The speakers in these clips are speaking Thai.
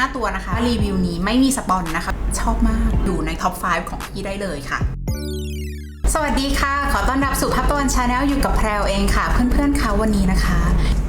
5 ตัวนะคะ รีวิวนี้ไม่มีสปอนนะคะ ชอบมากอยู่ในท็อป 5 ของพี่ได้เลยค่ะสวัสดีค่ะ ขอต้อนรับสู่พับตะวันชาแนลอยู่กับแพรวเองค่ะ เพื่อนๆค่ะวันนี้นะคะ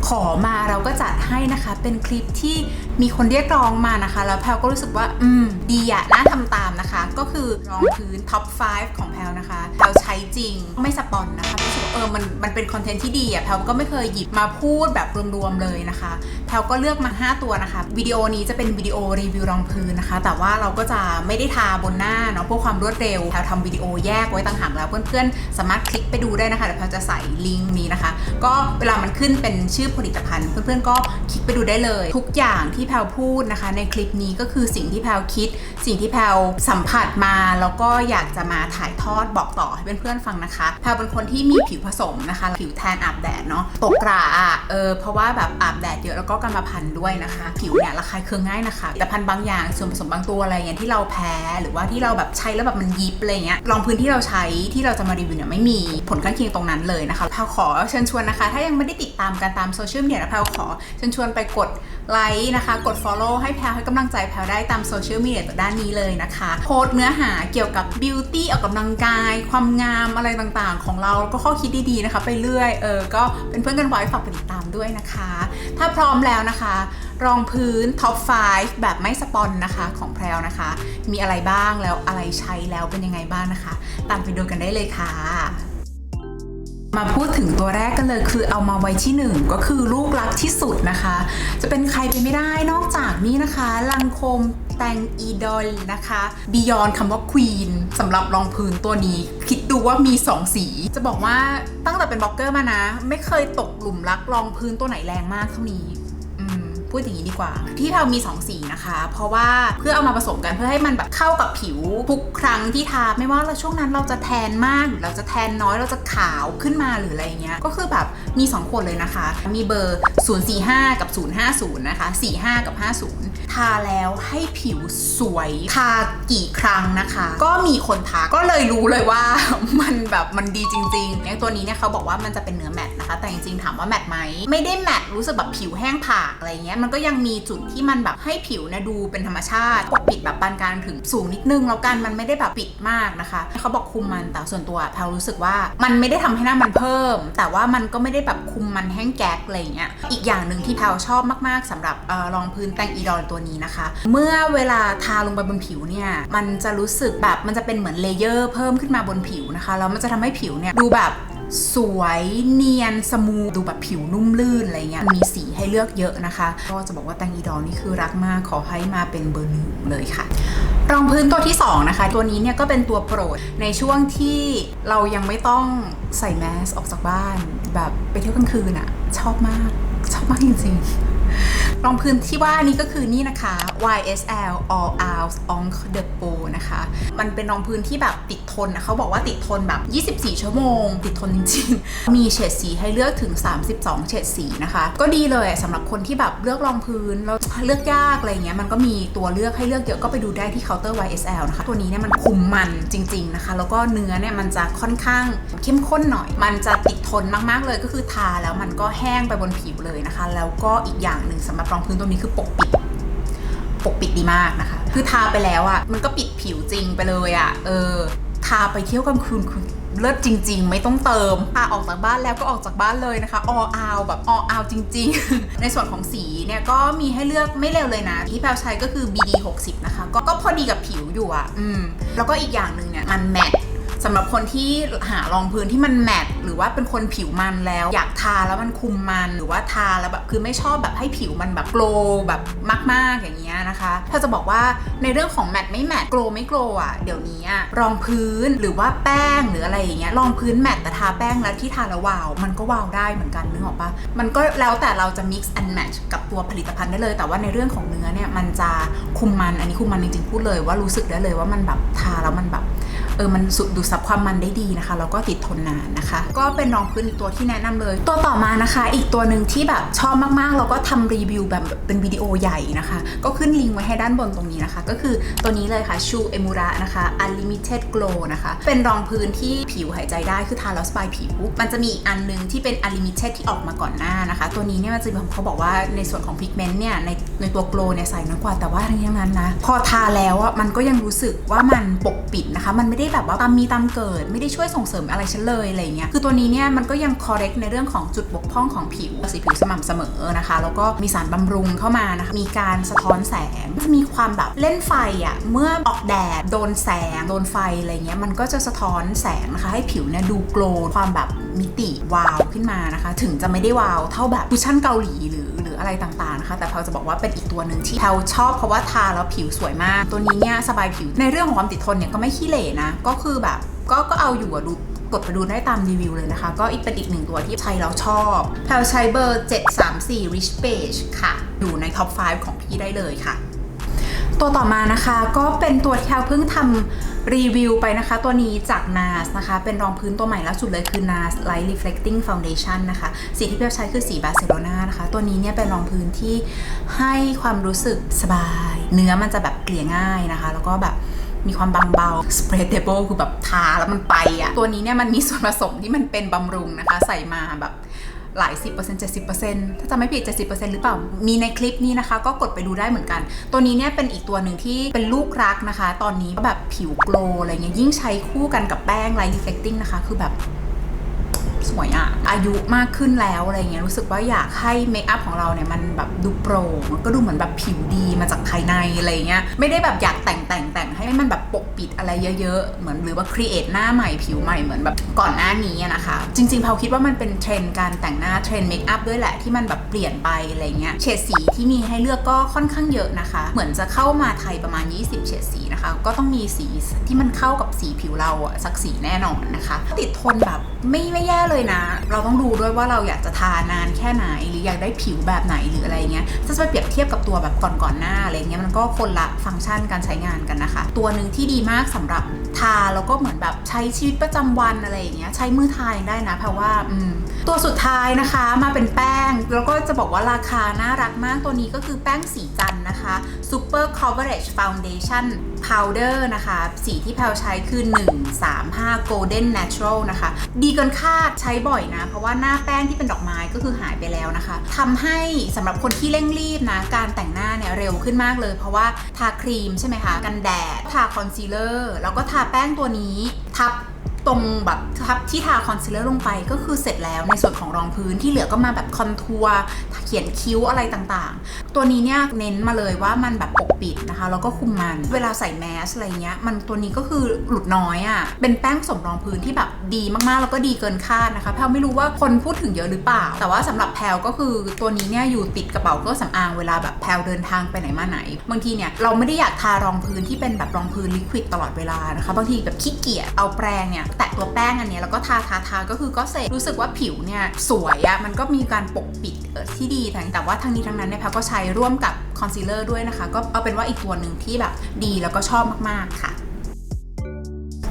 ขอมาเราก็จัดให้นะคะ เป็นคลิปที่ มีคนเรียกร้องมานะคะ แล้วแพลวก็รู้สึกว่า อืม ดีอะน่าทำตามนะคะ ก็คือรองพื้นท็อป 5 ของแพลวนะคะแพลวใช้จริงไม่สปอนนะคะรู้สึกว่าเออมันมันเป็นคอนเทนต์ที่ดีอะแพลวก็ไม่เคยหยิบมาพูดแบบรวมๆเลยนะคะ แพลวก็เลือกมา 5 ตัวนะคะวิดีโอนี้จะเป็นวิดีโอรีวิวรองพื้นนะคะ แต่ว่าเราก็จะไม่ได้ทาบนหน้าเนาะเพื่อความรวดเร็วแพลวทำวิดีโอแยกไว้ต่างหากแล้วเพื่อนๆสามารถคลิกไปดูได้นะคะเดี๋ยวแพลวจะใส่ลิงก์นี้นะคะ ก็เวลามันขึ้นเป็นชื่อผลิตภัณฑ์ เพื่อนๆก็คลิกไปดูได้เลย ทุกอย่างที่ที่แพลวพูดนะคะ ในคลิปนี้ก็คือสิ่งที่แพลวคิด สิ่งที่แพลวสัมผัสมา แล้วก็อยากจะมาถ่ายทอดบอกต่อให้เพื่อนๆฟังนะคะแพลวเป็นคนที่มีผิวผสมนะคะ ผิวแทนอาบแดดเนาะตกกระอะเออเพราะว่าแบบอาบแดดเยอะแล้วก็กรรมพันธุ์ด้วยนะคะ ผิวเนี่ยระคายเคืองง่ายนะคะแต่พันธุ์บางอย่างส่วนผสมบางตัวอะไรเงี้ยที่เราแพ้หรือว่าที่เราแบบใช้แล้วแบบมันยิบอะไรเงี้ยรองพื้นที่เราใช้ที่เราจะมารีวิวเนี่ยไม่มีผลข้างเคียงตรงนั้นเลยนะคะแพลวขอเชิญชวนนะคะ ถ้ายังไม่ได้ติดตามกันตามโซเชียลมีเดียนะแพลวขอเชิญชวนไปกดไลค์นะคะกด Follow ให้แพลวให้กำลังใจแพลวได้ตามโซเชียลมีเดียด้านนี้เลยนะคะ โพสเนื้อหาเกี่ยวกับบิวตี้ออกกำลังกาย ความงามอะไรต่างๆ ของเราก็ข้อคิดดีๆนะคะ ไปเรื่อยเออก็เป็นเพื่อนกันไว้ฝากไปติดตามด้วยนะคะ ถ้าพร้อมแล้วนะคะ รองพื้นท็อป 5 แบบไม่สปอนนะคะของแพรวนะคะ มีอะไรบ้างแล้วอะไรใช้แล้วเป็นยังไงบ้างนะคะ ตามไปดูกันได้เลยค่ะ มาพูดถึงตัวแรกกันเลยคือเอามาไว้ที่หนึ่งก็คือลูกรักที่สุดนะคะ จะเป็นใครไปไม่ได้นอกจากนี้นะคะ ลังคมแตงอีดอลนะคะบียอนคำว่าควีนสำหรับรองพื้นตัวนี้ คิดดูว่ามี 2 สี จะบอกว่าตั้งแต่เป็นบล็อกเกอร์มานะ ไม่เคยตกหลุมรักรองพื้นตัวไหนแรงมากเท่านี้ พูดอย่างนี้ดีกว่า ที่เรามี 2 สีนะคะ เพราะว่าเพื่อเอามาผสมกันเพื่อให้มันแบบเข้ากับผิวทุกครั้งที่ทาไม่ว่าเราช่วงนั้นเราจะแทนมากหรือเราจะแทนน้อยเราจะขาวขึ้นมาหรืออะไรเงี้ยก็คือแบบ มี2คนเลยนะคะ มีเบอร์ 045 กับ 050 นะคะ 45 กับ 50 ทาแล้วให้ผิวสวย ทากี่ครั้งนะคะ ก็มีคนทักก็เลยรู้เลยว่า มันแบบมันดีจริงๆอย่างตัวนี้เนี่ยเขาบอกว่ามันจะเป็นเนื้อแมตนะคะ แต่จริงๆถามว่าแมตไหม ไม่ได้แมตรู้สึกแบบผิวแห้งผากอะไรเงี้ย มันก็ยังมีจุดที่มันแบบให้ผิวเนี่ยดูเป็นธรรมชาติปกปิดแบบปานกลางถึงสูงนิดนึงแล้วกันมันไม่ได้แบบปิดมากนะคะเขาบอกคุมมันแต่ส่วนตัวแพลรู้สึกว่ามันไม่ได้ทำให้หน้ามันเพิ่ม แต่ว่ามันก็ไม่ได้แบบคุมมันแห้งแก๊กอะไรเงี้ย อีกอย่างหนึ่งที่แพลชอบมากๆสำหรับเออรองพื้นแตงอีดอลตัวนี้นะคะ เมื่อเวลาทาลงไปบนผิวเนี่ย มันจะรู้สึกแบบมันจะเป็นเหมือนเลเยอร์เพิ่มขึ้นมาบนผิวนะคะ แล้วมันจะทำให้ผิวเนี่ยดูแบบสวยเนียนสมูดูแบบผิวนุ่มลื่นอะไรเงี้ยมีสีให้เลือกเยอะนะคะ ก็จะบอกว่าแตงอีดอลนี่คือรักมากขอให้มาเป็นเบอร์หนึ่งเลยค่ะ รองพื้นตัวที่ 2 นะคะ ตัวนี้เนี่ยก็เป็นตัวโปรดในช่วงที่เรายังไม่ต้องใส่แมสออกจากบ้าน แบบไปเที่ยวกลางคืนอะชอบมาก ชอบมากจริงๆ รองพื้นที่ว่านี้ก็คือนี่นะคะ YSL All Out On The Pro นะคะ มันเป็นรองพื้นที่แบบติดทนนะเขาบอกว่าติดทนแบบ 24 ชั่วโมง ติดทนจริงๆ มีเฉดสีให้เลือกถึง 32 เฉดสีนะคะ ก็ดีเลยสำหรับคนที่แบบเลือกรองพื้นแล้วเลือกยากอะไรเงี้ยมันก็มีตัวเลือกให้เลือกเยอะก็ไปดูได้ที่เคาน์เตอร์ YSL นะคะ ตัวนี้เนี่ยมันคุมมันจริง ๆนะคะ แล้วก็เนื้อเนี่ยมันจะค่อนข้างเข้มข้นหน่อย มันจะติดทนมากๆเลยก็คือทาแล้วมันก็แห้งไปบนผิวเลยนะคะ แล้วก็อีกอย่างหนึ่งสำหรับรองพื้นตัวนี้คือปกปิด ปกปิดดีมากนะคะ คือทาไปแล้วอะ่ะ มันก็ปิดผิวจริงไปเลยอะ่ะ เออ ทาไปเที่ยวกลางคืนคือเลิศจริง ๆ ไม่ต้องเติมทาออกจากบ้านแล้วก็ออกจากบ้านเลยนะคะ ออาวแบบออาวจริง ๆ ในส่วนของสีเนี่ยก็มีให้เลือกไม่เร็วเลยนะ ที่แพลวใช้ก็คือ BD 60นะคะก็ก็พอดีกับผิวอยู่อะ่ะ อืม แล้วก็อีกอย่างหนึ่งเนี่ยมันแมท สำหรับคนที่หารองพื้นที่มันแมตต์หรือว่าเป็นคนผิวมันแล้ว อยากทาแล้วมันคุมมันหรือว่าทาแล้วแบบคือไม่ชอบแบบให้ผิวมันแบบโกลว์แบบมาก ๆอย่างเงี้ยนะคะถ้าจะบอกว่าในเรื่องของแมตต์ไม่แมตต์โกลว์ไม่โกลว์อะเดี๋ยวนี้รองพื้นหรือว่าแป้งหรืออะไรอย่างเงี้ยรองพื้นแมตต์แต่ทาแป้งแล้วที่ทาแล้ววาว มันก็วาวได้เหมือนกันนึกออกปะมันก็แล้วแต่เราจะ mix and match กับตัวผลิตภัณฑ์ได้เลย แต่ว่าในเรื่องของเนื้อเนี่ยมันจะคุมมันอันนี้คุมมันจริงๆพูดเลยว่ารู้สึกได้เลยว่ามันแบบทาแล้วมันแบบ เออมันสุดดูดซับความมันได้ดีนะคะ แล้วก็ติดทนนานนะคะ ก็เป็นรองพื้นตัวที่แนะนำเลย ตัวต่อมานะคะ อีกตัวหนึ่งที่แบบชอบมากๆแล้วก็ทำรีวิวแบบเป็นวิดีโอใหญ่นะคะ ก็ขึ้นลิงก์ไว้ให้ด้านบนตรงนี้นะคะ ก็คือตัวนี้เลยค่ะชูเอมูระนะคะ Unlimited Glow นะคะ เป็นรองพื้นที่ผิวหายใจได้คือทาแล้วสบายผิว มันจะมีอีกอันหนึงที่เป็น Unlimited ที่ออกมาก่อนหน้านะคะ ตัวนี้เนี่ยมันจะมีเขาบอกว่าในส่วนของพิกเมนต์เนี่ยในในตัวโกลเนี่ยใส่น้อยกว่าแต่ว่าทั้งนี้ทั้งนั้นนะพอทาแล้วอะมันก็ยังรู้สึกว่ามันปกปิดนะคะ มันไม่ได้แบบว่าตามมีตามเกิด ไม่ได้ช่วยส่งเสริมอะไรฉันเลยอะไรเงี้ยคือตัวนี้เนี่ยมันก็ยัง correct ในเรื่องของจุดบกพร่องของผิวสีผิวสม่ำเสมอนะคะ แล้วก็มีสารบำรุงเข้ามานะคะมีการสะท้อนแสงจะมีความแบบเล่นไฟอะเมื่อออกแดดโดนแสงโดนไฟอะไรเงี้ยมันก็จะสะท้อนแสงนะคะให้ผิวเนี่ยดูโกลความแบบมิติวาวขึ้นมานะคะ ถึงจะไม่ได้วาวเท่าแบบคุชชั่นเกาหลีหรือ รืออะไรต่างๆนะคะแต่เพลจะบอกว่าเป็นอีกตัวหนึ่งที่เพลชอบเพราะว่าทาแล้วผิวสวยมาก ตัวนี้เนี่ยสบายผิวในเรื่องของความติดทนเนี่ยก็ไม่ขี้เหร่นะก็คือแบบก็ก็เอาอยู่อะดูกดไปดูได้ตามรีวิวเลยนะคะ ก็อีกเป็นอีกหนึ่งตัวที่ใช้แล้วชอบแพลใช้เบอร์ 734 Rich Beige ค่ะ อยู่ในท็อป 5 ของพี่ได้เลยค่ะ ตัวต่อมานะคะก็เป็นตัวที่แพลเพิ่งทำรีวิวไปนะคะ ตัวนี้จาก NARS นะคะ เป็นรองพื้นตัวใหม่ล่าสุดเลยคือ NARS Light Reflecting Foundation นะคะ สีที่แพลใช้คือสีบาร์เซโลนานะคะ ตัวนี้เนี่ยเป็นรองพื้นที่ให้ความรู้สึกสบาย เนื้อมันจะแบบเกลี่ยง่ายนะคะ แล้วก็แบบมีความบางเบา spreadable คือแบบทาแล้วมันไปอะตัวนี้เนี่ยมันมีส่วนผสมที่มันเป็นบำรุงนะคะ ใส่มาแบบ หลาย 10% 70%ถ้าจำไม่ผิด 70%หรือเปล่า มีในคลิปนี้นะคะ ก็กดไปดูได้เหมือนกัน ตัวนี้เนี่ยเป็นอีกตัวหนึ่งที่เป็นลูกรักนะคะ ตอนนี้ก็แบบผิวโกลอะไรเงี้ยยิ่งใช้คู่กันกับแป้งไลท์รีเฟกติ้งนะคะ คือแบบ สวยอะอายุมากขึ้นแล้วอะไรเงี้ยรู้สึกว่าอยากให้เมคอัพของเราเนี่ยมันแบบดูโปร่งมันก็ดูเหมือนแบบผิวดีมาจากภายในอะไรเงี้ยไม่ได้แบบอยากแต่งแต่งแต่งให้มันแบบปกปิดอะไรเยอะๆเหมือนหรือว่าครีเอทหน้าใหม่ผิวใหม่เหมือนแบบก่อนหน้านี้อะนะคะ จริงๆเพาคิดว่ามันเป็นเทรนด์การแต่งหน้าเทรนด์เมคอัพด้วยแหละที่มันแบบเปลี่ยนไปอะไรเงี้ยเฉดสีที่มีให้เลือกก็ค่อนข้างเยอะนะคะ เหมือนจะเข้ามาไทยประมาณ 20 เฉดสีนะคะ ก็ต้องมีสีที่มันเข้ากับสีผิวเราอะสักสีแน่นอนนะคะ ติดทนแบบไม่ไม่แย่เลยนะ เราต้องดูด้วยว่าเราอยากจะทานานแค่ไหนหรืออยากได้ผิวแบบไหนหรืออะไรเงี้ยถ้าจะไปเปรียบเทียบกับตัวแบบก่อนๆหน้าอะไรเงี้ยมันก็คนละฟังก์ชันการใช้งานกันนะคะ ตัวหนึ่งที่ดีมากสำหรับทาแล้วก็เหมือนแบบใช้ชีวิตประจำวันอะไรอย่างเงี้ยใช้มือทายังได้นะ เพราะว่าตัวสุดท้ายนะคะมาเป็นแป้ง แล้วก็จะบอกว่าราคาน่ารักมากตัวนี้ก็คือแป้งสีจันนะคะ Super Coverage Foundation Powder นะคะ สีที่แพลใช้คือ 135 Golden Natural นะคะ ดีเกินคาดใช้บ่อยนะ เพราะว่าหน้าแป้งที่เป็นดอกไม้ก็คือหายไปแล้วนะคะทำให้สำหรับคนที่เร่งรีบนะ การแต่งหน้าเนี่ยเร็วขึ้นมากเลย เพราะว่าทาครีมใช่ไหมคะ กันแดด ทาคอนซีลเลอร์ แล้วก็ทาแป้งตัวนี้ทับ ตรงแบบทับที่ทาคอนซีลเลอร์ลงไปก็คือเสร็จแล้วในส่วนของรองพื้นที่เหลือก็มาแบบคอนทัวร์เขียนคิ้วอะไรต่างๆ ตัวนี้เนี่ยเน้นมาเลยว่ามันแบบปกปิดนะคะแล้วก็คุมมัน เวลาใส่แมสอะไรเงี้ยมันตัวนี้ก็คือหลุดน้อยอะ่ะเป็นแป้งผสมรองพื้นที่แบบดีมากๆ แล้วก็ดีเกินคาดนะคะแพลไม่รู้ว่าคนพูดถึงเยอะหรือเปล่า แต่ว่าสำหรับแพลก็คือตัวนี้เนี่ยอยู่ติดกระเป๋าเครื่องสำอางเวลาแบบแพลเดินทางไปไหนมาไหน บางทีเนี่ยเราไม่ได้อยากทารองพื้นที่เป็นแบบรองพื้นลิควิดตลอดเวลานะคะบางทีแบบขี้เกียจเอาแปรงเนี่ยแตะตัวแป้งอันนี้แล้วก็ทาทาทาก็คือก็เสร็จรู้สึกว่าผิวเนี่ยสวยอะมันก็มีการปกปิดที่ดีแต่แต่ว่าทั้งนี้ทั้งนั้นเนี่ยแพลก็ใช้ร่วมกับคอนซีลเลอร์ด้วยนะคะ ก็เอาเป็นว่าอีกตัวหนึ่งที่แบบดีแล้วก็ชอบมากๆค่ะ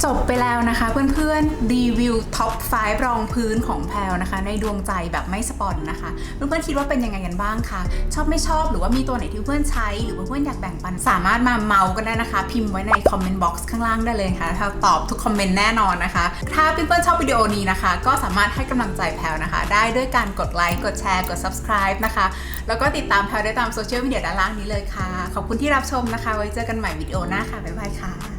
จบไปแล้วนะคะเพื่อนๆ รีวิวท็อป 5 รองพื้นของแพลวนะคะ ในดวงใจแบบไม่สปอนนะคะเพื่อนๆคิดว่าเป็นยังไงกันบ้างคะชอบไม่ชอบหรือว่ามีตัวไหนที่เพื่อนใช้ หรือว่าเพื่อนอยากแบ่งปัน สามารถมาเมาส์กันได้นะคะ พิมพ์ไว้ในคอมเมนต์บ็อกซ์ข้างล่างได้เลยค่ะแพลวตอบทุกคอมเมนต์แน่นอนนะคะ ถ้าเพื่อนๆชอบวิดีโอนี้นะคะ ก็สามารถให้กำลังใจแพลวนะคะ ได้ด้วยการกดไลค์กดแชร์กด subscribe นะคะ แล้วก็ติดตามแพลวได้ตามโซเชียลมีเดียด้านล่างนี้เลยค่ะขอบคุณที่รับชมนะคะ ไว้เจอกันใหม่วิดีโอหน้าค่ะบ๊ายบายค่ะ